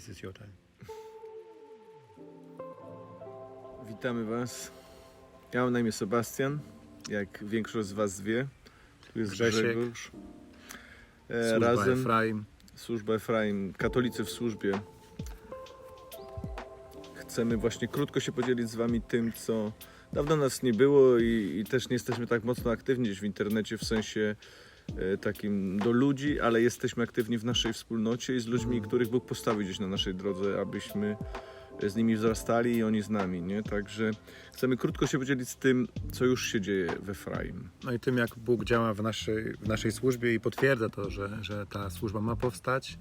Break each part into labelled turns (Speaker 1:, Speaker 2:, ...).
Speaker 1: This is your time.
Speaker 2: Witamy Was. Ja mam na imię Sebastian, jak większość z Was wie. Tu jest
Speaker 1: Grzesiek.
Speaker 2: Grzegorz. E,
Speaker 1: Służba
Speaker 2: razem
Speaker 1: Efraim.
Speaker 2: służba Efraim, katolicy w służbie. Chcemy właśnie krótko się podzielić z Wami tym, co dawno nas nie było i, i też nie jesteśmy tak mocno aktywni gdzieś w internecie, w sensie takim do ludzi, ale jesteśmy aktywni w naszej wspólnocie i z ludźmi, których Bóg postawił gdzieś na naszej drodze, abyśmy z nimi wzrastali i oni z nami, nie? Także chcemy krótko się podzielić z tym, co już się dzieje we Efraim.
Speaker 1: No i tym, jak Bóg działa w naszej, w naszej służbie i potwierdza to, że, że ta służba ma powstać,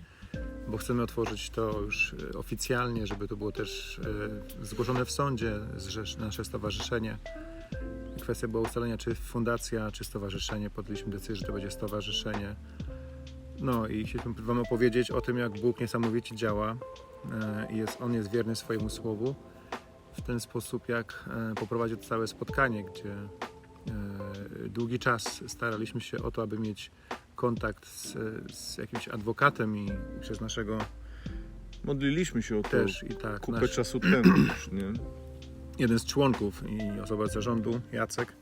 Speaker 1: bo chcemy otworzyć to już e, oficjalnie, żeby to było też e, zgłoszone w sądzie, nasze stowarzyszenie. Kwestia była ustalenia, czy fundacja, czy stowarzyszenie. Podjęliśmy decyzję, że to będzie stowarzyszenie. No i chcieliśmy Wam opowiedzieć o tym, jak Bóg niesamowicie działa e, i jest, On jest wierny swojemu słowu. W ten sposób, jak e, poprowadził to całe spotkanie, gdzie e, długi czas staraliśmy się o to, aby mieć kontakt z, z jakimś adwokatem i przez naszego
Speaker 2: Modliliśmy się o to
Speaker 1: też i tak
Speaker 2: kupę
Speaker 1: nasz,
Speaker 2: czasu temu już, nie?
Speaker 1: Jeden z członków i osoba z zarządu, Jacek,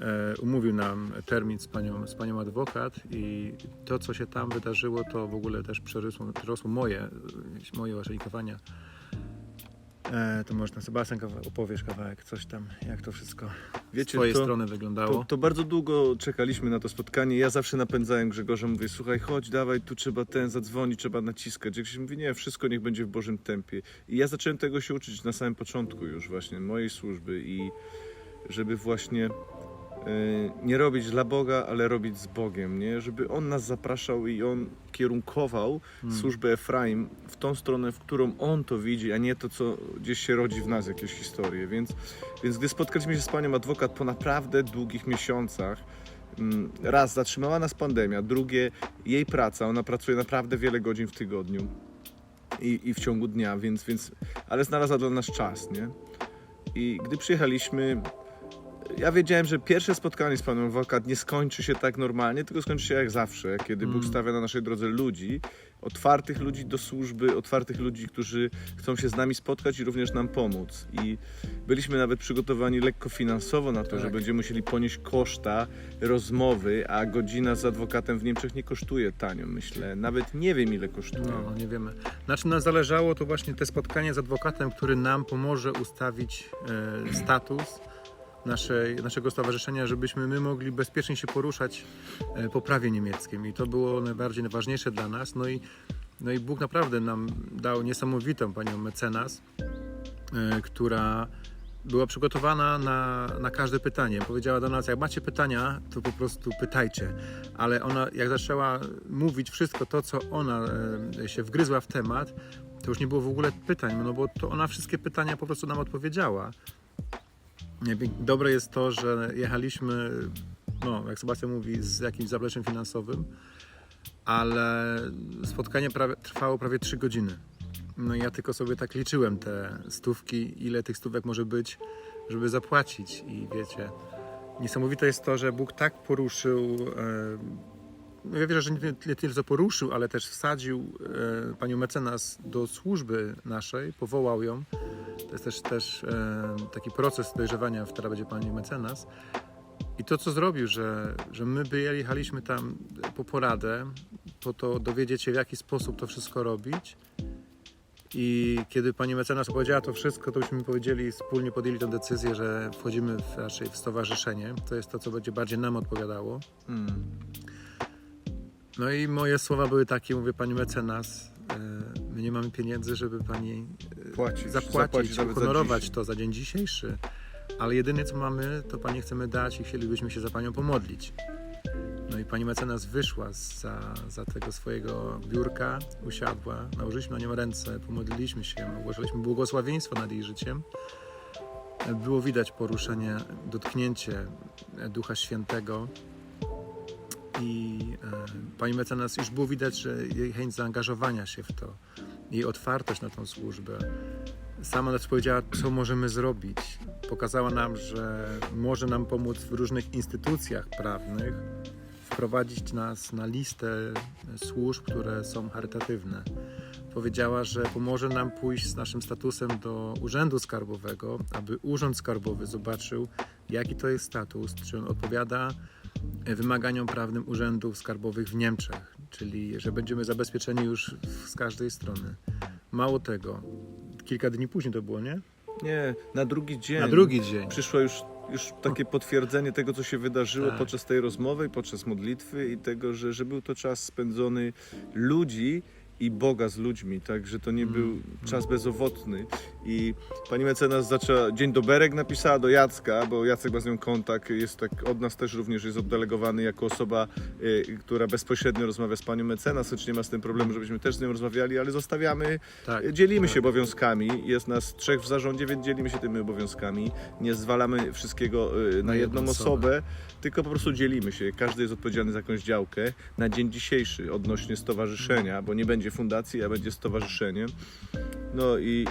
Speaker 1: e, umówił nam termin z panią, z panią adwokat i to, co się tam wydarzyło, to w ogóle też przerosło, przerosło moje, moje oczekiwania. E, to może Sebastian opowiesz kawałek, coś tam, jak to wszystko z
Speaker 2: Wiecie,
Speaker 1: twojej
Speaker 2: to-
Speaker 1: strony wyglądało.
Speaker 2: To, to bardzo długo czekaliśmy na to spotkanie. Ja zawsze napędzałem Grzegorza, mówię, słuchaj, chodź, dawaj, tu trzeba ten zadzwonić, trzeba naciskać. Grzegorz mówi, nie, wszystko niech będzie w Bożym tempie. I ja zacząłem tego się uczyć na samym początku już właśnie mojej służby i żeby właśnie nie robić dla Boga, ale robić z Bogiem, nie? Żeby On nas zapraszał i On kierunkował
Speaker 1: Hmm.
Speaker 2: służbę Efraim w tą stronę, w którą On to widzi, a nie to, co gdzieś się rodzi w nas, jakieś historie. Więc, więc gdy spotkaliśmy się z panią adwokat po naprawdę długich miesiącach, mm, raz zatrzymała nas pandemia, drugie jej praca, ona pracuje naprawdę wiele godzin w tygodniu i, i w ciągu dnia, więc, więc, ale znalazła dla nas czas, nie? I gdy przyjechaliśmy, ja wiedziałem, że pierwsze spotkanie z panem adwokat nie skończy się tak normalnie, tylko skończy się jak zawsze, kiedy Bóg
Speaker 1: Mm.
Speaker 2: stawia na naszej drodze ludzi, otwartych ludzi do służby, otwartych ludzi, którzy chcą się z nami spotkać i również nam pomóc. I byliśmy nawet przygotowani lekko finansowo na to,
Speaker 1: Tak.
Speaker 2: że będziemy musieli ponieść koszta rozmowy, a godzina z adwokatem w Niemczech nie kosztuje tanio, myślę. Nawet nie wiem ile kosztuje.
Speaker 1: No, nie wiemy. Na czym nam zależało, to właśnie te spotkanie z adwokatem, który nam pomoże ustawić e, status naszej, naszego stowarzyszenia, żebyśmy my mogli bezpiecznie się poruszać e, po prawie niemieckim. I to było najbardziej najważniejsze dla nas. No i, no i Bóg naprawdę nam dał niesamowitą panią mecenas, e, która była przygotowana na, na każde pytanie. Powiedziała do nas, jak macie pytania, to po prostu pytajcie. Ale ona, jak zaczęła mówić wszystko to, co ona e, się wgryzła w temat, to już nie było w ogóle pytań, no bo to ona wszystkie pytania po prostu nam odpowiedziała. Dobre jest to, że jechaliśmy, no, jak Sebastian mówi, z jakimś zapleczem finansowym, ale spotkanie prawie, trwało prawie 3 godziny. No i ja tylko sobie tak liczyłem te stówki, ile tych stówek może być, żeby zapłacić. I wiecie, niesamowite jest to, że Bóg tak poruszył. E, ja wierzę, że nie, tyle co poruszył, ale też wsadził e, panią mecenas do służby naszej, powołał ją. To jest też, też e, taki proces dojrzewania, w którym będzie pani mecenas. I to, co zrobił, że, że my by jechaliśmy tam po poradę, po to dowiedzieć się, w jaki sposób to wszystko robić. I kiedy pani mecenas opowiedziała to wszystko, to byśmy powiedzieli, wspólnie podjęli tę decyzję, że wchodzimy w, raczej w stowarzyszenie. To jest to, co będzie bardziej nam odpowiadało.
Speaker 2: Mm.
Speaker 1: No i moje słowa były takie, mówię, pani mecenas, e, my nie mamy pieniędzy, żeby pani e,
Speaker 2: Płacić,
Speaker 1: zapłacić,
Speaker 2: zapłacić nawet za
Speaker 1: uhonorować
Speaker 2: dzisiaj.
Speaker 1: to za dzień dzisiejszy. Ale jedyne co mamy, to pani chcemy dać i chcielibyśmy się za panią pomodlić. No i pani mecenas wyszła za, za tego swojego biurka, usiadła, nałożyliśmy na nią ręce, pomodliliśmy się, ogłaszaliśmy błogosławieństwo nad jej życiem. Było widać poruszenie, dotknięcie Ducha Świętego. I e, pani mecenas już było widać, że jej chęć zaangażowania się w to, jej otwartość na tą służbę. Sama nas powiedziała, co możemy zrobić. Pokazała nam, że może nam pomóc w różnych instytucjach prawnych, wprowadzić nas na listę służb, które są charytatywne. Powiedziała, że pomoże nam pójść z naszym statusem do Urzędu Skarbowego, aby Urząd Skarbowy zobaczył, jaki to jest status, czy on odpowiada wymaganiom prawnym urzędów skarbowych w Niemczech, czyli że będziemy zabezpieczeni już z każdej strony. Mało tego, kilka dni później to było, nie?
Speaker 2: Nie, na drugi dzień.
Speaker 1: Na drugi dzień.
Speaker 2: Przyszło już, już takie potwierdzenie tego, co się wydarzyło
Speaker 1: Tak.
Speaker 2: podczas tej rozmowy, podczas modlitwy i tego, że, że był to czas spędzony ludzi i Boga z ludźmi, tak, że to nie
Speaker 1: Mm,
Speaker 2: był czas bezowocny. I pani mecenas zaczęła, dzień doberek napisała do Jacka, bo Jacek ma z nią kontakt, jest tak, od nas też również jest oddelegowany jako osoba, y, która bezpośrednio rozmawia z panią mecenas, choć nie ma z tym problemu, żebyśmy też z nią rozmawiali, ale zostawiamy
Speaker 1: Tak.
Speaker 2: Dzielimy
Speaker 1: tak.
Speaker 2: się obowiązkami. Jest nas trzech w zarządzie, więc dzielimy się tymi obowiązkami. Nie zwalamy wszystkiego y, na jedną
Speaker 1: jedną
Speaker 2: osobę,
Speaker 1: osobę.
Speaker 2: tylko po prostu dzielimy się. Każdy jest odpowiedzialny za jakąś działkę. Na dzień dzisiejszy odnośnie stowarzyszenia, bo nie będzie fundacji, a będzie stowarzyszeniem. No i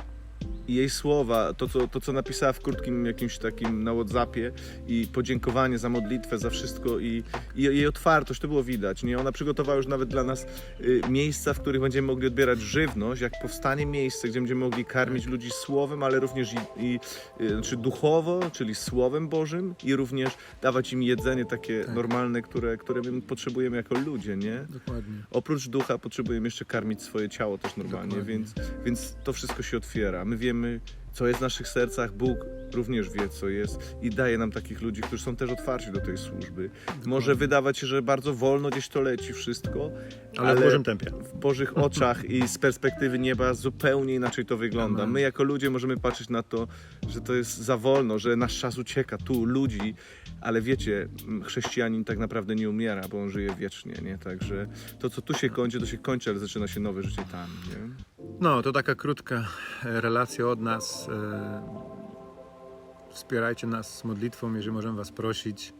Speaker 2: jej słowa, to co, to co napisała w krótkim jakimś takim na Whatsappie i podziękowanie za modlitwę, za wszystko i, i jej otwartość, to było widać. Nie? Ona przygotowała już nawet dla nas y, miejsca, w których będziemy mogli odbierać żywność, jak powstanie miejsce, gdzie będziemy mogli karmić ludzi słowem, ale również i, i y, znaczy duchowo, czyli słowem Bożym i również dawać im jedzenie takie
Speaker 1: Tak.
Speaker 2: normalne, które, które my potrzebujemy jako ludzie, nie?
Speaker 1: Dokładnie.
Speaker 2: Oprócz ducha potrzebujemy jeszcze karmić swoje ciało też normalnie,
Speaker 1: Dokładnie.
Speaker 2: więc, więc to wszystko się otwiera. My wiemy, co jest w naszych sercach, Bóg również wie, co jest i daje nam takich ludzi, którzy są też otwarci do tej służby. Może wydawać się, że bardzo wolno gdzieś to leci wszystko,
Speaker 1: Ale, w Bożym tempie.
Speaker 2: w Bożych oczach i z perspektywy nieba zupełnie inaczej to wygląda. My jako ludzie możemy patrzeć na to, że to jest za wolno, że nasz czas ucieka tu, ludzi, ale wiecie, chrześcijanin tak naprawdę nie umiera, bo on żyje wiecznie, nie? Także to, co tu się kończy, to się kończy, ale zaczyna się nowe życie tam, nie?
Speaker 1: No, to taka krótka e, relacja od nas. E, Wspierajcie nas z modlitwą, jeżeli możemy Was prosić.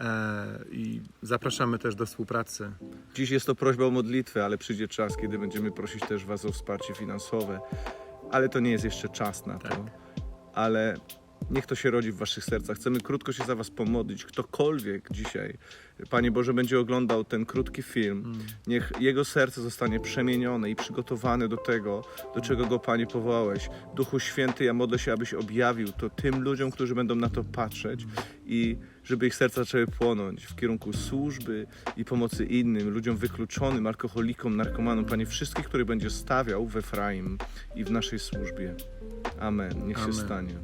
Speaker 1: E, I zapraszamy też do współpracy.
Speaker 2: Dziś jest to prośba o modlitwę, ale przyjdzie czas, kiedy będziemy prosić też Was o wsparcie finansowe. Ale to nie jest jeszcze czas na to.
Speaker 1: Tak.
Speaker 2: Ale niech to się rodzi w Waszych sercach. Chcemy krótko się za Was pomodlić. Ktokolwiek dzisiaj, Panie Boże, będzie oglądał ten krótki film,
Speaker 1: Mm.
Speaker 2: niech jego serce zostanie przemienione i przygotowane do tego, do czego go Panie powołałeś. Duchu Święty, ja modlę się, abyś objawił to tym ludziom, którzy będą na to patrzeć i żeby ich serca zaczęły płonąć w kierunku służby i pomocy innym, ludziom wykluczonym, alkoholikom, narkomanom. Panie, wszystkich, których będzie stawiał w Efraim i w naszej służbie. Amen. Niech
Speaker 1: Amen.
Speaker 2: się stanie.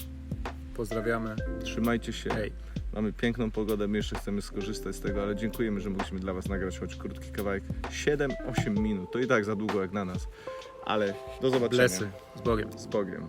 Speaker 1: Pozdrawiamy.
Speaker 2: Trzymajcie się.
Speaker 1: Hej.
Speaker 2: Mamy piękną pogodę, my jeszcze chcemy skorzystać z tego, ale dziękujemy, że mogliśmy dla Was nagrać choć krótki kawałek. 7-8 minut. To i tak za długo jak na nas. Ale do zobaczenia.
Speaker 1: Blesy z Bogiem.
Speaker 2: Z Bogiem.